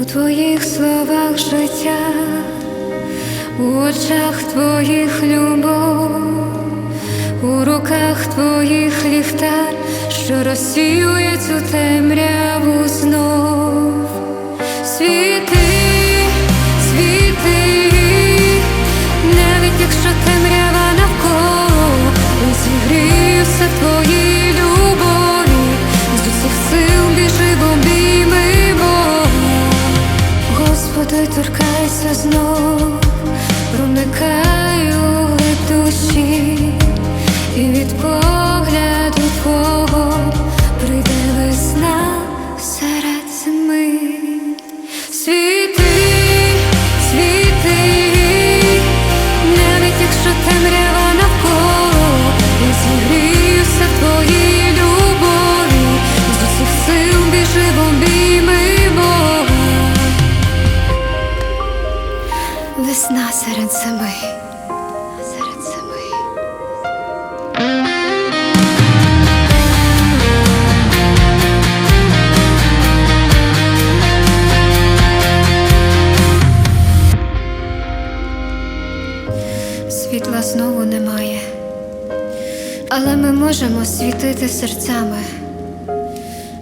у твоїх словах життя, у очах твоїх любов, у руках твоїх ліхтар, що розсіює цю темряву знов. Світи, світи, навіть якщо темрява навколо, я зігріюся в твоїй Господи, знов, проникаю в глиб Весна серед зими. Серед зими. Світла знову немає, але ми можемо світити серцями.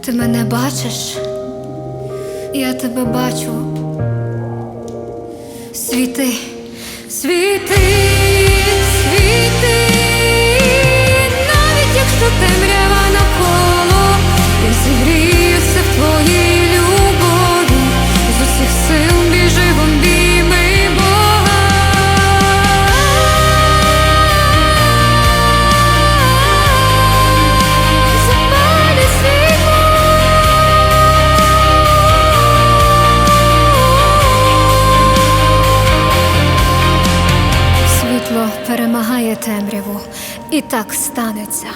Ти мене бачиш, я тебе бачу. Світи, світи, темряву, і так станеться.